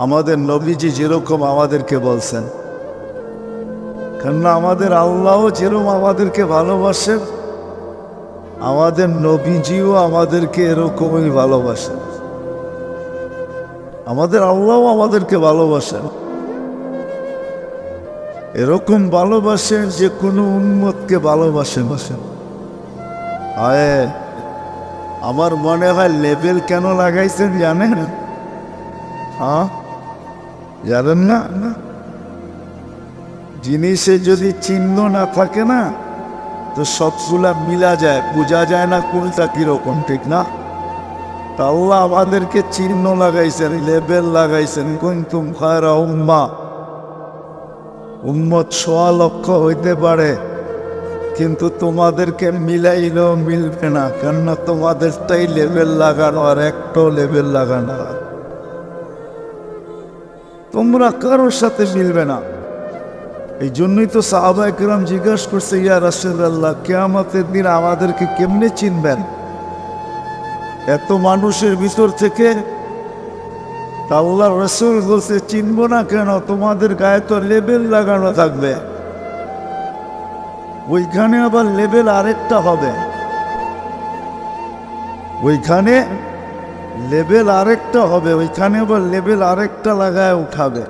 আমাদের নবীজি যেরকম আমাদেরকে বলছেন। কেননা আমাদের আল্লাহও যেরকম আমাদেরকে ভালোবাসেন আমাদের নবীজিও আমাদেরকে এরকমই ভালোবাসেন আমাদের আল্লাহও আমাদেরকে ভালোবাসেন এরকম ভালোবাসেন যে কোনো উন্মতকে ভালোবাসেন বাসেন আয়ে, আমার মনে হয় লেবেল কেন লাগাইছেন জানেন? হ্যাঁ জানেন না? না। জিনিসে যদি চিহ্ন না থাকে না, তো সবগুলা মিলা যায়, বোঝা যায় না কোনটা কীরকম, ঠিক না? তা আল্লাহ আমাদেরকে চিহ্ন লাগাইছেন, লেবেল লাগাইছেন খায়রা উম্মা। উম্মত সোয়া লক্ষ হইতে পারে, কিন্তু তোমাদেরকে মিলাইলেও মিলবে না, কেননা তোমাদেরটাই লেবেল লাগানো আর একটাও লেবেল লাগানো তোমরা কারোর সাথে মিলবে না। এই জন্যই তো সাহাবা একরাম জিজ্ঞাসা করছে, ইয়া রাসূলুল্লাহ, কেয়ামতের দিন আমাদেরকে কেমনে চিনবেন? এত মানুষের ভিতর থেকে আল্লাহ রসুল বলছে, চিনব না কেন? তোমাদের গায়ে তো লেবেল লাগানো থাকবে। ওইখানে আবার লেবেল আরেকটা হবে। ওইখানে লেবেল আরেকটা হবে, ওইখানে আবার লেবেল আরেকটা লাগায় উঠাবে।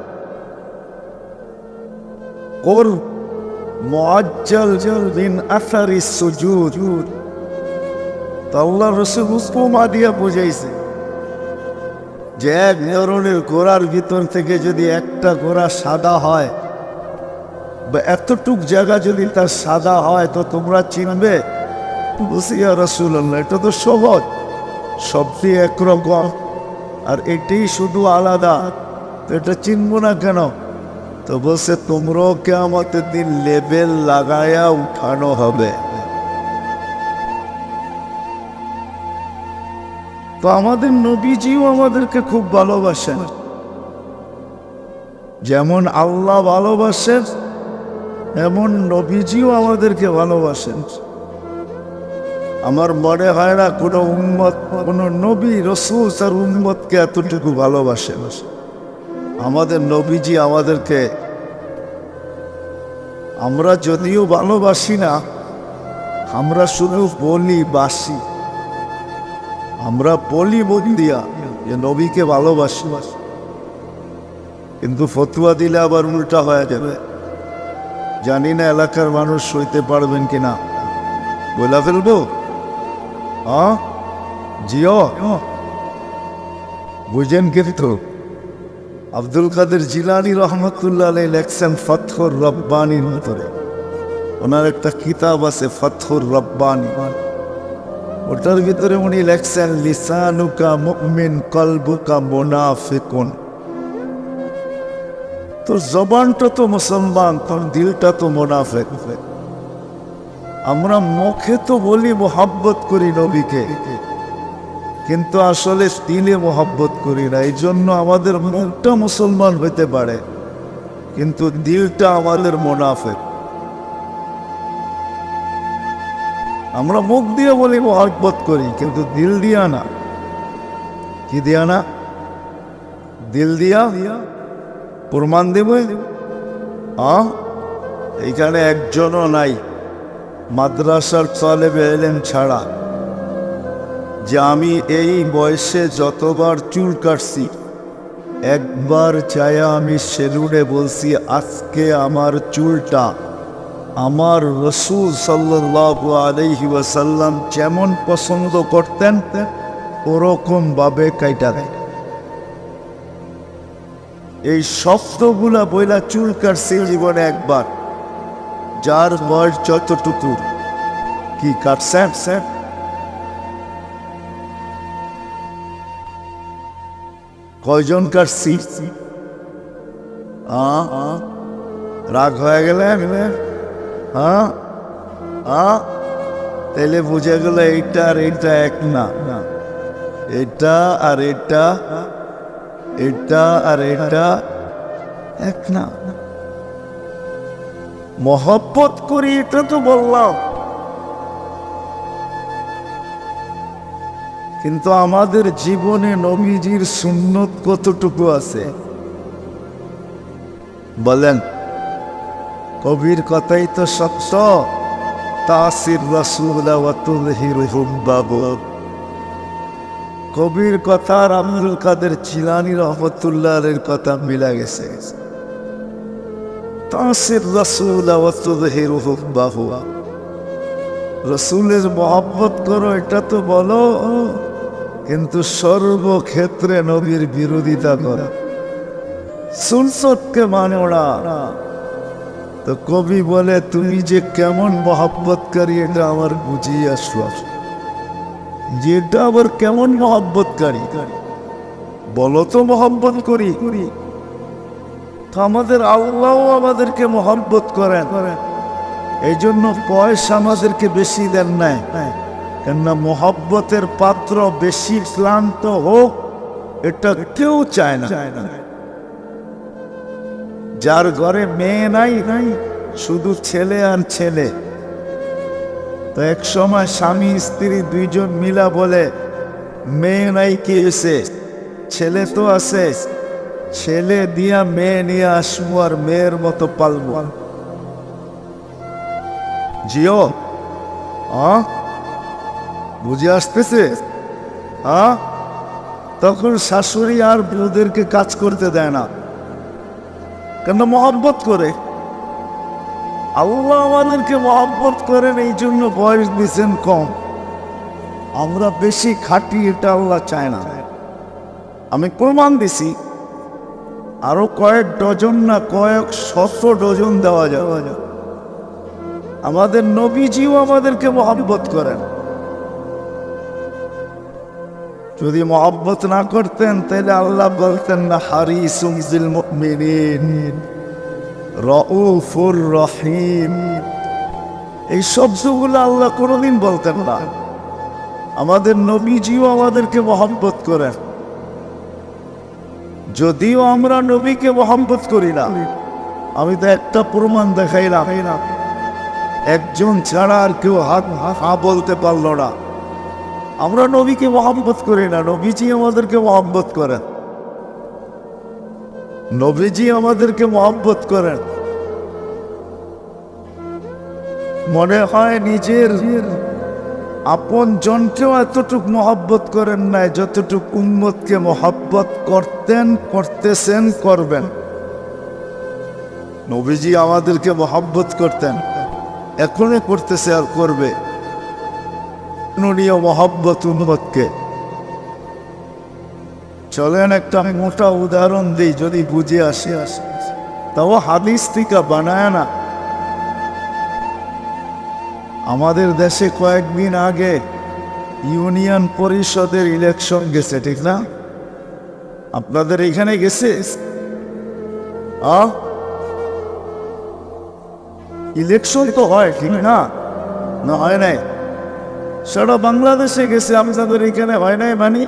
ওর মুআজ্জাল বিন আসারি সুজুদ। আল্লাহ রসুল উপমা দিয়া বুঝাইছে যে এক ধরনের গোড়ার ভিতর থেকে যদি একটা গোড়া সাদা হয় বা এতটুক জায়গা যদি তার সাদা হয়, তো তোমরা চিনবে রসুল্লাহ এটা তো সহজ। সবটি একরকম আর এটাই শুধু আলাদা। তো এটা চিনবো না কেন? তো বলছে, তোমরাও আমাদের দিন লেবেল লাগায়া উঠানো হবে। তো আমাদের নবীজিও আমাদেরকে খুব ভালোবাসেন। যেমন আল্লাহ ভালোবাসেন, এমন নবীজিও আমাদেরকে ভালোবাসেন। আমার মনে হয় না কোনো উন্মত কোনো নবী, রসুল তার উন্মতকে এতটুকু ভালোবাসে আমাদের নবীজি আমাদেরকে, আমরা যদিও ভালোবাসি না, আমরা শুধু বলি বাসি। আমরা বলি দিয়া যে নবীকে ভালোবাসি। কিন্তু ফতুয়া দিলে আবার উল্টা হয়ে যাবে। জানি না এলাকার মানুষ সইতে পারবেন কিনা। বলা ফেলব? হ্যাঁ? জিও? বুঝেন কিন্তু আব্দুল কাদের জিলানি রহমতুল্লাহ আলাই লেখছেন ফথর রব্বানির ভিতরে ওনার একটা কিতাব আছে ফথর রব্বানি। ওটার ভিতরে উনি লেখছেন, লিসানুকা মুমিন কলবুকা মুনাফিকুন। তোর জবানটা তো মুসলমান, তোর দিলটা তো মোনাফেক। আমরা মুখে তো বলি মোহাব্বত করি নবীকে। কিন্তু আসলে দিলে মোহাব্বত করি না এই জন্য আমাদের মুখটা মুসলমান হইতে পারে। কিন্তু দিলটা আমাদের মোনাফেক। আমরা মুখ দিয়ে বলি মোহাব্বত করি, কিন্তু দিল দিয়া না। কি দিয়া না? দিল দিয়া? প্রমাণ দেব? এইখানে একজনও নাই। মাদ্রাসার চলেবে এলেন ছাড়া। যে আমি এই বয়সে যতবার চুল কাটছি, একবার চায়া আমি সেলুনে বলছি, আজকে আমার চুলটা আমার রসুল সাল্লাহ আলহি ওয়াসাল্লাম যেমন পছন্দ করতেন ওরকম ভাবে কাইটা দেয়। এই শব্দগুলা বইলা চুল কাটছে জীবনে একবার। যার বয়স যতটুকু। কি কাটছেন স্যার কয়জন কাটছি? রাগ হয়ে গেলে হ্যাঁ হ্যাঁ তাহলে বুঝে গেল এইটা আর এইটা এক না। এটা আর এটা এটা আর এটা এক না। মহব্বত করি, এটা তো বললাম। কিন্তু আমাদের জীবনে নবীজির সুন্নত কতটুকু আছে? বলেন, কবির কথাই তো সত্য। তাসির বাবু কবির কথা আর আব্দুল কাদের চিলানি রহমতুল্লাহের কথা মিলা গেছে। তাসির রসুল বাহু রসুলের মহব্বত করো, এটা তো বলো। কিন্তু সর্বক্ষেত্রে নবীর বিরোধিতা করো। সুনসতকে মানে ওরা। তো কবি বলে, তুমি যে কেমন মহাব্বতকারী, এটা আমার বুঝিয়ে আসলো যেটা আবার কেমন মহব্বতকারী, বলো তো মহাব্বত করি। তো আমাদের আল্লাহ আমাদেরকে মহব্বত করেন। এই জন্য পয়সা আমাদেরকে বেশি দেন নাই। কেননা মহব্বতের পাত্র বেশি ক্লান্ত হোক, এটা কেউ চায় না। যার ঘরে মেয়ে নাই নাই শুধু ছেলে আর ছেলে। তো এক সময় স্বামী, স্ত্রী দুইজন মিলা বলে, মেয়ে নাই কি এসে ছেলে তো আছে। ছেলে দিয়া মেয়ে নিয়ে আসব আর মেয়ের মতো পালবো। জিও, আ? বুঝে আসতেছে? আ? তখন শাশুড়ি আর বউদেরকে কাজ করতে দেয় না। কেন মহব্বত করে? আল্লাহ আমাদেরকে মহব্বত করেন, এই জন্য বয়স দিচ্ছেন কম। আমরা বেশি খাটি এটা আল্লাহ চায় না। আমি প্রমাণ দিছি। আরও কয়েক ডজন না কয়েক শত ডজন দেওয়া যাওয়া যায়। আমাদের নবীজিও আমাদেরকে মহব্বত করেন। যদি মহব্বত না করতেন, তাহলে আল্লাহ বলতেন না হারি সুমজিল রউফুর রহিম। এই শব্দগুলো আল্লাহ কোনোদিন বলতেন না। আমাদের নবীজিও আমাদেরকে মহব্বত করেন। যদিও আমরা নবীকে মহব্বত করি না আমি তো একটা প্রমাণ দেখাইলাম। একজন ছাড়া আর কেউ হাত হা বলতে পারল না। আমরা নবীকে মহব্বত করি না, নবীজি আমাদেরকে মহব্বত করেন। নবীজি আমাদেরকে মহব্বত করেন। মনে হয় নিজের আপন জনকেও এতটুক মহব্বত করেন নাই যতটুক উম্মতকে মহব্বত করতেন, করতেছেন, করবেন। নবীজি আমাদেরকে মহব্বত করতেন। এখনও করতেছে আর করবে। মহব্বত উম্মতকে। চলেন একটা মোটা উদাহরণ দিই, যদি বুঝে আসে আসে। তাও হাদিস থেকে বানায় না। আমাদের দেশে কয়েকদিন আগে ইউনিয়ন পরিষদের ইলেকশন গেছে, ঠিক না? আপনাদের এখানে গেছে? ইলেকশন তো হয়, ঠিক না? না, হয় নাই। সারা বাংলাদেশে গেছে আমাদের এখানে হয় নাই মানে।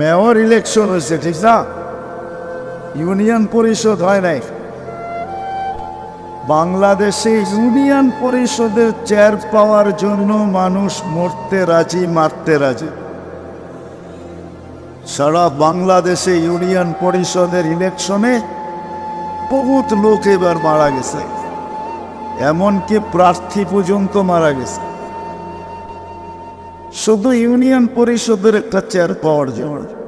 মেয়র ইলেকশন হয়েছে, ঠিক না? ইউনিয়ন পরিষদ হয় নাই। বাংলাদেশে ইউনিয়ন পরিষদের চেয়ার পাওয়ার জন্য মানুষ মরতে রাজি, মারতে রাজি। সারা বাংলাদেশে ইউনিয়ন পরিষদের ইলেকশনে বহুত লোক এবার মারা গেছে। এমনকি প্রার্থী পর্যন্ত মারা গেছে। শুধু ইউনিয়ন পরিষদের একটা চেয়ার পাওয়ার জন্য।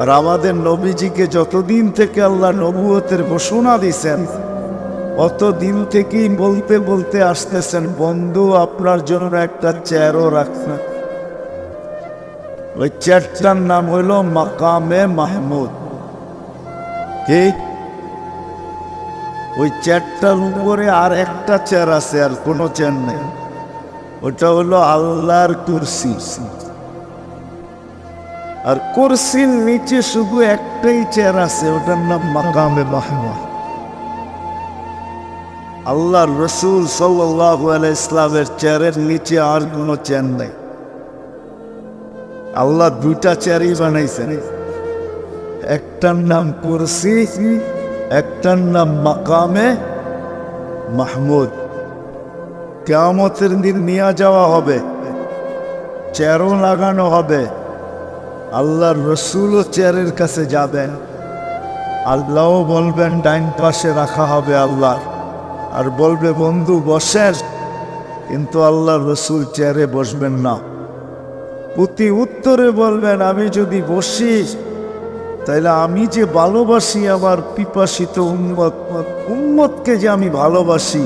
আর আমাদের নবীজিকে যতদিন থেকে আল্লাহ নবুয়তের ঘোষণা দিছেন, অতদিন থেকেই বলতে বলতে আসতেছেন, বন্ধু, আপনার জন্য একটা চেয়ারও রাখছেন ওই চেয়ারটার নাম হইল মাকামে মাহমুদ। কি? ওই চেয়ারটার উপরে আর একটা চেয়ার আছে, আর কোনো চেয়ার নেই। ওটা হলো আল্লাহর কুরসি। আর কুরসির নিচে শুধু একটাই চেয়ার আছে, ওটার নাম মাকামে মাহমুদ। আল্লাহ রসুল সাল্লাহ ইসলামের চেয়ারের নিচে আর কোনো চেয়ার নেই। আল্লাহ দুইটা চেয়ারই বানাইছেন। একটার নাম কুরসি, একটার নাম মাকামে মাহমুদ। কেয়ামতের দিন নিয়ে যাওয়া হবে চেয়ারও লাগানো হবে। আল্লাহর রসুলও চেয়ারের কাছে যাবেন। আল্লাহও বলবেন, ডাইন পাশে রাখা হবে আল্লাহ আর বলবে, বন্ধু, বসেন। কিন্তু আল্লাহর রসুল চেয়ারে বসবেন না। প্রতি উত্তরে বলবেন, আমি যদি বসি, তাইলে আমি যে ভালোবাসি আমার পিপাসিত উন্মত উন্মতকে যে আমি ভালোবাসি,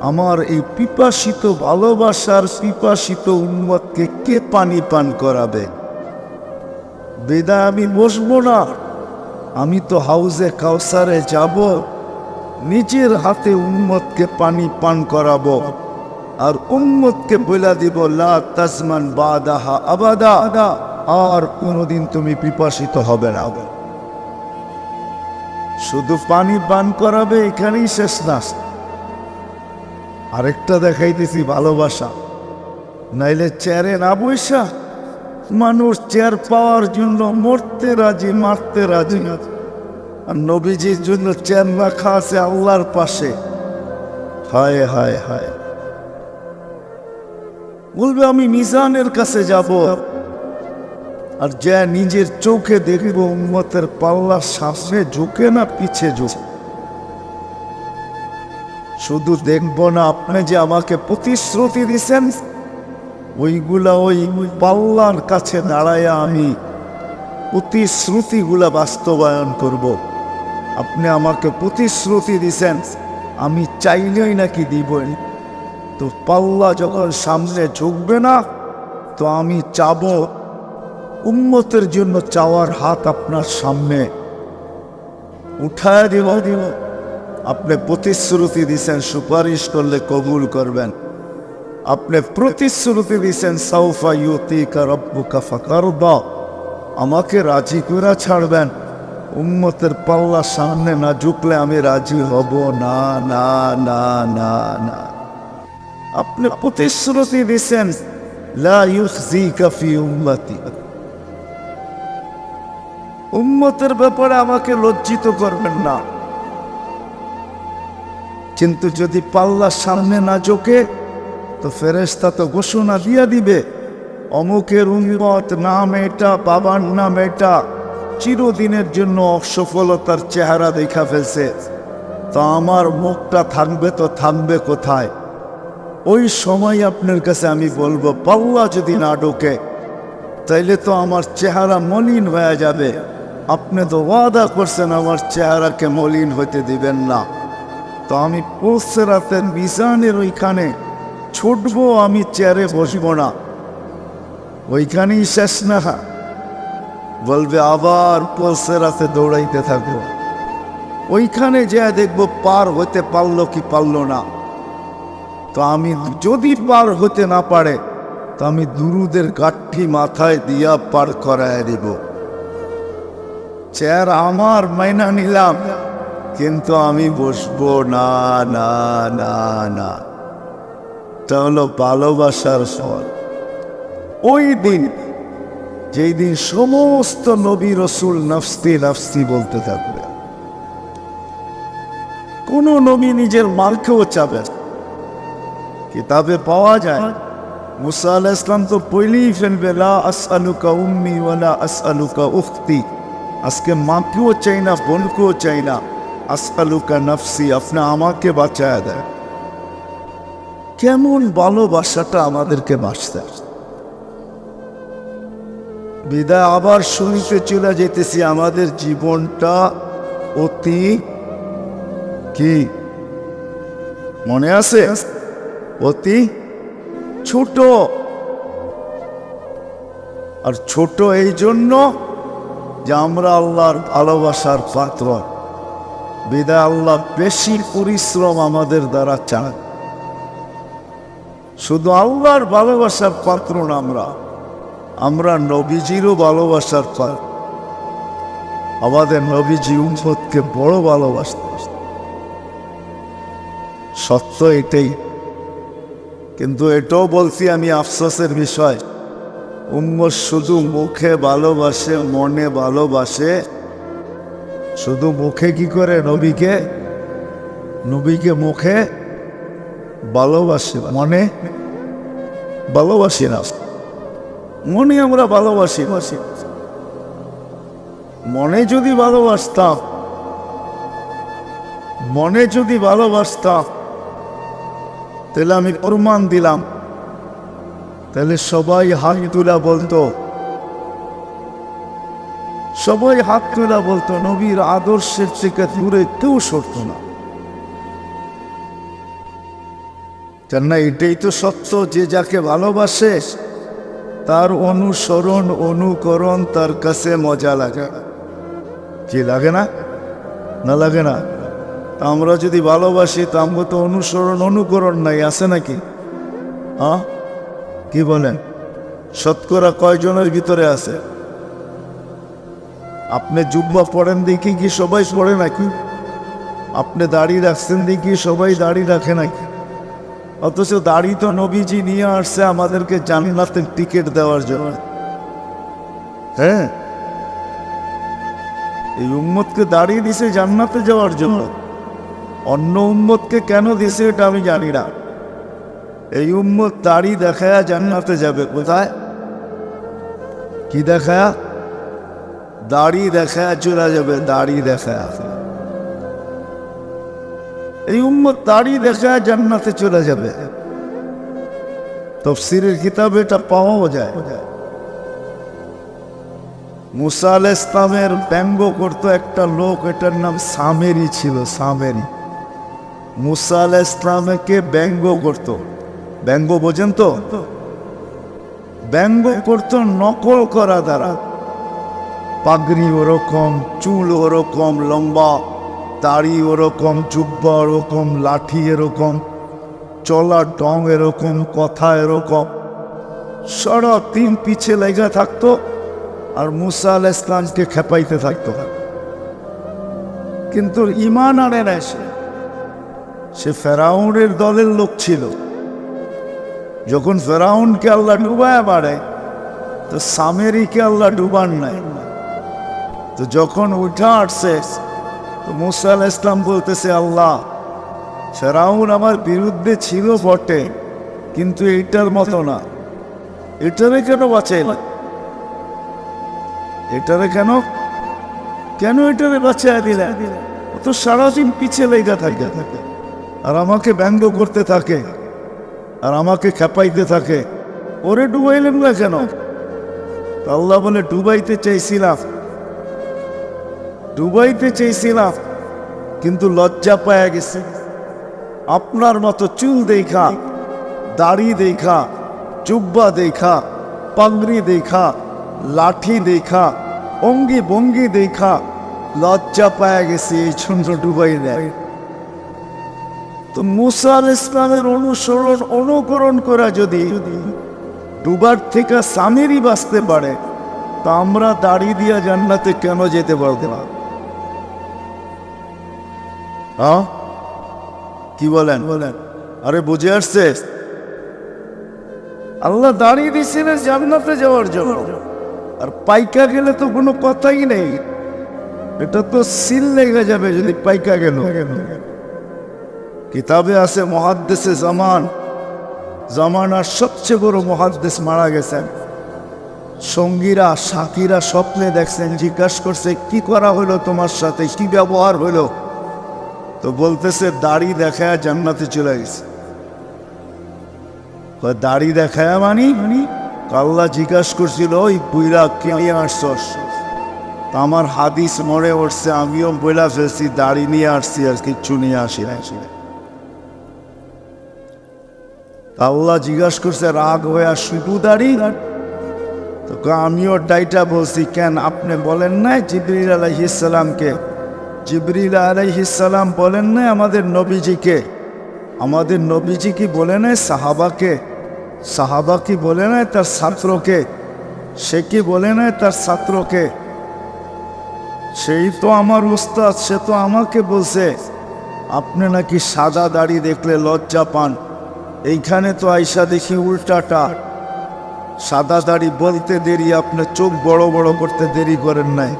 আমার এই পিপাসিত ভালোবাসার পিপাসিত উন্মতকে কে পানি পান করাবে? বেদা, আমি বসবো না। আমি তো হাউজে কাউসারে যাব, নিজের হাতে উন্মতকে পানি পান করাবো, আর উম্মতকে বলে দিব, লা তাজমান বাদাহা আবাদা, আর কোনোদিন তুমি পিপাসিত হবে না। শুধু পানি পান করাবে, এখানেই শেষ না আরেকটা দেখাইতেছি ভালোবাসা, নাইলে চেয়ারে না বৈশা মানুষ চেয়ার পাওয়ার জন্য মরতে রাজি, মারতে রাজি আর নবীজির জন্য চেয়ার রাখা আছে আল্লাহর পাশে। হায় হায় হায়। বলবে, আমি মিজানের কাছে যাব। আর যা নিজের চোখে দেখব, উম্মতের পাল্লা সামনে ঝুঁকে না পিছে ঝুঁকে। শুধু দেখব না, আপনি যে আমাকে প্রতিশ্রুতি দিছেন ওইগুলা ওই পাল্লার কাছে দাঁড়ায় আমি প্রতিশ্রুতিগুলা বাস্তবায়ন করব। আপনি আমাকে প্রতিশ্রুতি দিছেন, আমি চাইলেই নাকি দিবই তো পাল্লা যখন সামনে ঝুঁকবে না, তো আমি চাব উন্মতের জন্য চাওয়ার হাত আপনার সামনে। উঠায় দিব দিব। আপনি প্রতিশ্রুতি দিছেন, সুপারিশ করলে কবুল করবেন। আপনি প্রতিশ্রুতি দিছেন সাউফা ইউতিকা রব্বুকা ফাকারদা। আমাকে রাজি করে ছাড়বেন, উম্মতের পাল্লা সামনে না ঝুঁকলে আমি রাজি হব। না না না না না। আপনি প্রতিশ্রুতি উম্মতি। উম্মতের ব্যাপারে আমাকে লজ্জিত করবেন না। কিন্তু যদি পাল্লা সামনে না ঝোঁকে তো ফেরেস্তা তো ঘোষণা দিয়ে দিবে, অমুকের উন্মত নাম এটা বাবার নাম এটা চিরদিনের জন্য অসফলতার চেহারা দেখা ফেলছে। তো আমার মুখটা থাকবে তো থাকবে কোথায়? ওই সময় আপনার কাছে আমি বলব, পাল্লা যদি না ঢোকে, তাইলে তো আমার চেহারা মলিন হয়ে যাবে। আপনি তো ওয়াদা করছেন আমার চেহারাকে মলিন হতে দিবেন না। তো আমি পৌঁছে রাতের মিজানের ওইখানে ছুটবো আমি চেয়ারে বসবো না। ওইখানেই শেষ না বলবে, আবার পৌঁছে রাতে দৌড়াইতে থাকব ওইখানে যে দেখব পার হতে পারল কি পারল না। তো আমি যদি পার হতে না পারে, তো আমি দুরুদের গাঠি মাথায় দিয়া পার করায় দিব। চেয়ার আমার মাইনা নিলাম, কিন্তু আমি বসবো না না না না। এটা হলো ভালোবাসার ফল ওই দিন, যেই দিন সমস্ত নবী রসুল নফসি নফসি বলতে থাকবে। কোন নবী নিজের মালকেও চাবে কিতাবে পাওয়া যায়, মুসা আলাহ ইসলাম তো পইলেই ফেলবে, লা আসআলুকা উম্মি ওয়ালা আসআলুকা উখতি। আজকে মাকেও চাই না, বোনকেও চাই না, আসআলুকা নফসি, আপনি আমাকে বাঁচায় দেয় কেমন ভালোবাসাটা আমাদেরকে বাঁচতে বিদায় আবার শুনিতে চলে যেতেছি, আমাদের জীবনটা অতি কি? মনে আছে? অতি ছোট। আর ছোট এই জন্য যে আমরা আল্লাহর ভালোবাসার পাত্র। বিদায় আল্লাহ বেশি পরিশ্রম আমাদের দ্বারা চান। শুধু আল্লাহর ভালোবাসার পাত্র না আমরা। আমরা নবীজিরও ভালোবাসার পাত্র। আমাদের নবীজি উম্মতকে বড় ভালোবাসত সত্য এটাই। কিন্তু এটাও বলছি আমি আফসোসের বিষয়। উম্মত শুধু মুখে ভালোবাসে, মনে ভালোবাসে। শুধু মুখে কি করে নবীকে? নবীকে মুখে ভালোবাসে মনে? ভালোবাসি না। মনে আমরা ভালোবাসি বাসি মনে যদি ভালোবাসতাম, মনে যদি ভালোবাসতাম, তাহলে আমি প্রমাণ দিলাম। তাহলে সবাই হাত তুলা বলতো। সবাই হাত তুলা বলতো, নবীর আদর্শের থেকে দূরে কেউ সরত না। কেন না এটাই তো সত্য যে যাকে ভালোবাসে, তার অনুসরণ, অনুকরণ তার কাছে মজা লাগে। কি লাগে না? না লাগে না। আমরা যদি ভালোবাসি, তা আমরা তো অনুসরণ, অনুকরণ নাই, আছে নাকি? হ্যাঁ? কি বলেন? শতকরা কয়জনের ভিতরে আছে? আপনি জুব্বা পড়েন দেখি কি সবাই পড়ে নাকি? আপনি দাড়ি রাখছেন দেখি সবাই দাড়ি রাখে নাকি? অথচ দাড়ি তো নবীজি নিয়ে আসছে আমাদেরকে জান্নাতের টিকিট দেওয়ার জন্য। হ্যাঁ। এই উম্মতকে দাঁড়িয়ে দিছে জান্নাতে যাওয়ার জন্য। অন্য উম্মতকে কেন দিছে এটা আমি জানি না। এই উম্মত দাড়ি দেখায়া জান্নাতে যাবে কোথায়? কি দেখায়া? দাড়ি দেখায়া চলে যাবে, দাড়ি দেখায়া। এই উম্মত দাড়ি দেখায় জান্নাতে চলে যাবে। তফসিরের কিতাবে এটা পাওয়াও যায়। মুসা আল ইসলামের ব্যঙ্গ করতো একটা লোক, এটার নাম সামেরি ছিল, সামেরি। মুসা আল ইসলামকে ব্যঙ্গ করত। ব্যঙ্গ বোঝেন তো? ব্যঙ্গ করতো নকল করা দ্বারা। পাগড়ি ওরকম, চুল ওরকম, লম্বা। দাড়ি ওরকম, জুব্বা ওরকম, লাঠি এরকম চলার ডং এরকম, কথা এরকম। সারা তিন পিছে লেগে থাকতো আর মুসা আল ইসলামকে খেপাইতে থাকতো কিন্তু ইমান আনে না সে। সে ফেরাউনের দলের লোক ছিল। যখন ফেরাউনকে আল্লাহ ডুবায় বাড়ে তো সামেরিকে আল্লাহ ডুবান নাই। তো যখন উঠা আসছে তো মুসা আল ইসলাম বলতেছে, আল্লাহ, ফেরাউন আমার বিরুদ্ধে ছিল বটে, কিন্তু এটার মতো না। এটারে কেন বাঁচে এটারে কেন কেন এটারে বাঁচিয়ে দিলে? ও তো সারাদিন পিছিয়ে লেগে থাকে। আর আমাকে ব্যঙ্গ করতে থাকে, আর আমাকে খেপাইতে থাকে। ওরে ডুবাইলেন না কেন? আল্লাহ বলে, ডুবাইতে চাইছিলাম ডুবাইতে চেয়েছিলাম, কিন্তু লজ্জা পায়া গেছে। আপনার মতো চুল দেখা, দাড়ি দেখা চুব্বা দেখা, পাগড়ি দেখা, লাঠি দেখা, অঙ্গি ভঙ্গি দেখা, লজ্জা পায়া গেছে এই জন্য ডুবাই দেয় তো মুসা আল ইসলামের অনুসরণ, অনুকরণ করা যদি ডুবার থেকে স্বামীরই বাঁচতে পারে, তা আমরা দাড়ি দিয়া জান্নাতে কেন যেতে পারব না? হ্যাঁ কি বলেন? বলেন আরে বুঝে আসছে। আল্লাহ দাঁড়িয়ে দিয়েছিলেন জান্নাতে যাওয়ার জন্য। আর পাইকা গেলে তো কোনো কথাই নেই। এটা তো সিল লেগে যাবে যদি পাইকা গেল। কিতাবে আছে মহাদ্দেশে জামান। জামানার সবচেয়ে বড় মহাদ্দেশ মারা গেছেন। সঙ্গীরা সাথীরা স্বপ্নে দেখছেন জিজ্ঞাসা করছে কি করা হলো তোমার সাথে? কি ব্যবহার হলো? তো বলতেছে, দাড়ি দেখায় জান্নাতে চলে গেছে দাড়ি দেখায় মানি? মানি কাল্লা জিজ্ঞাসা করছিল, ওই বুইরা কে আসছস? আমার হাদিস মরে উঠছে আমিও বইলা ফেলছি, দাড়ি নিয়ে আসছি আর কিচ্ছু নিয়ে আসি না আল্লাহ জিজ্ঞাসা করছে, রাগ হয়ে শুধু দাড়ি? তো আমিও ডাইটা বলছি, কেন আপনি বলেন নাই জিবরিল আলাইহিসালামকে জিবরিল আলাইহিসালাম বলেন না আমাদের নবীজিকে? আমাদের নবীজি কি বলে নাই সাহাবাকে? সাহাবা কি বলে নাই তার ছাত্রকে? সে কি বলে নাই তার ছাত্রকে? সেই তো আমার উস্তাদ, সে তো আমাকে বলছে, আপনি নাকি সাদা দাড়ি দেখলে লজ্জা পান। এইখানে তো আইসা দেখি উল্টাটা। সাদা দাড়ি বলতে দেরি আপনার চোখ বড় বড় করতে দেরি করেন নাই।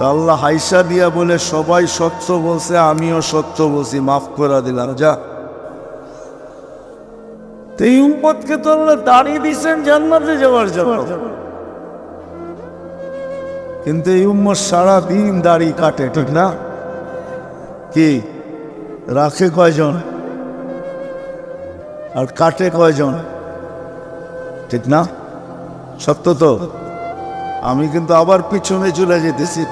তা আল্লাহ হাইসা দিয়া বলে, সবাই সত্য বলছে, আমিও সত্য বলছি, মাফ করে দিলাম যা এই উম্মতকে তো আল্লাহ দাঁড়িয়ে দিয়েছেন জান্নাতে যাওয়ার জন্য। কিন্তু এই উম্মত সারা দিন দাড়ি কাটে, ঠিক না? কি? রাখে কয়জন? আর কাটে কয়জন? ঠিক না? সত্য তো? আমি কিন্তু আবার পিছনে চলে যেতেছি।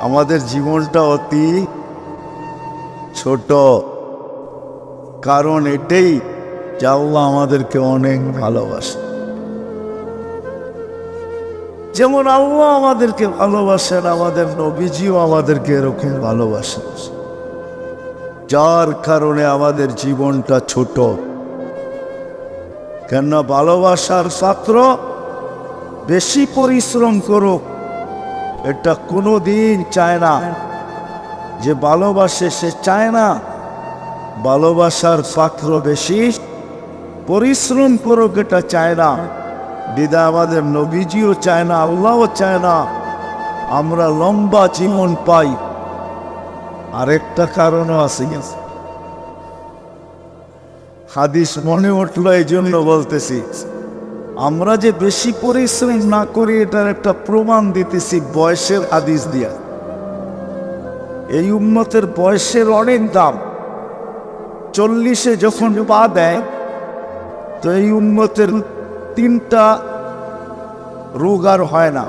আমাদের জীবনটা অতি ছোট। কারণ এটাই যে আমাদেরকে অনেক ভালোবাসে। যেমন আল্লাহ আমাদেরকে ভালোবাসেন, আমাদের নবীজিও আমাদেরকে এরকম ভালোবাসেন। যার কারণে আমাদের জীবনটা ছোট। কেন ভালোবাসার ছাত্র বেশি পরিশ্রম করুক এটা কোনো দিন চায় না। যে ভালোবাসে সে চায় না। ভালোবাসার পাত্র বেশি। পরিশ্রম করুক এটা চায় না। দিদা আমাদের নবীজিও চায় না, আল্লাহও চায় না। আমরা লম্বা জীবন পাই। আরেকটা কারণও আছে। হাদিস মনে উঠল এই জন্য বলতেছি। আমরা যে বেশি পরিশ্রম না করি এটার একটা প্রমাণ দিতেছি বয়সের হাদিস দিয়া। এই উন্মতের বয়সের অনেক দাম। চল্লিশে যখন পা দেয় তো এই উন্মতের তিনটা রোগ আর হয় না।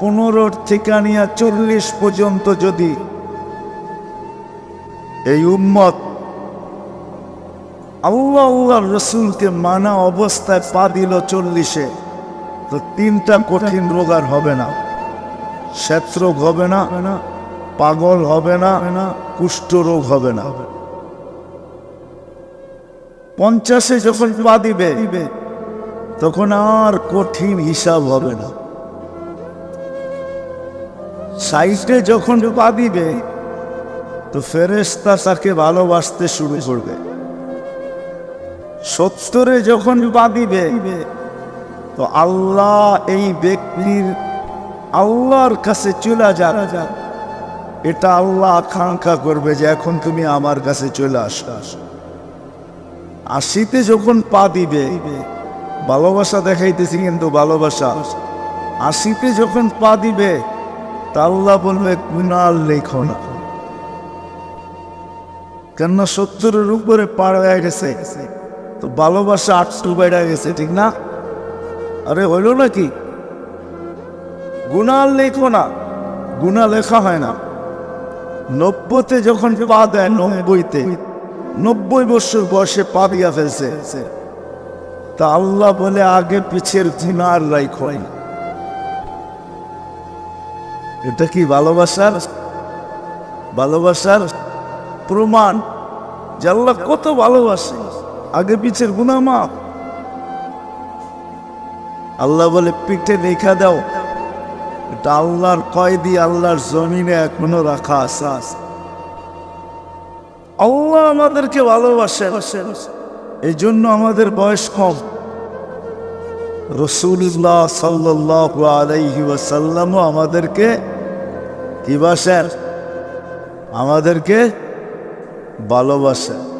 পনেরো থেকে নিয়ে চল্লিশ পর্যন্ত যদি এই উম্মত আল্লাহ আল্লাহ রসুলকে মানা অবস্থায় পা দিল চল্লিশে। তো তিনটা কঠিন রোগ আর হবে না। শ্বেত রোগ হবে না, পাগল হবে না কুষ্ঠ রোগ হবে না। পঞ্চাশে যখন পা দিবে, তখন আর কঠিন হিসাব হবে না। সাইটে যখন পা দিবে, তো ফেরেস্তা তাকে ভালোবাসতে শুরু করবে। সত্তরে যখন পা দিবে, তো আল্লাহ এই ব্যক্তির আল্লাহর কাছে চলে যাক। এটা আল্লাহ আকাঙ্ক্ষা করবে যে এখন তুমি আমার কাছে চলে আসো। আশিতে যখন পা দিবে, ভালোবাসা দেখাইতেছি কিন্তু ভালোবাসা। আশিতে যখন পা দিবে, তা আল্লাহ বলবে কুনাল লেখো না। কেননা সত্তরের উপরে পার হয়ে গেছে। তো ভালোবাসা আটটু বেড়ে গেছে, ঠিক না? আরে, হইল নাকি? গুণাল লেখো না, গুণা লেখা হয় না। নব্বইতে যখন পা দেয় নব্বইতে, নব্বই বছর বয়সে পা দিয়া ফেলছে। তা আল্লাহ বলে আগে পিছের গুনার রাইখ হয় এটা কি ভালোবাসার? ভালোবাসার প্রমাণ যে আল্লাহ কত ভালোবাসে। আগে পিছের গুণা মাপ আল্লাহ বলে, পিঠে লেখা দাও। এটা আল্লাহর কয়দি, আল্লাহর জমিনে এখনও রাখা আছে আল্লাহ আমাদেরকে ভালোবাসে। এই জন্য আমাদের বয়স কম। রসুল্লাহ সাল্লাহ আলাইহি ওয়াসাল্লামও আমাদেরকে কি বাসেন? আমাদেরকে ভালোবাসেন।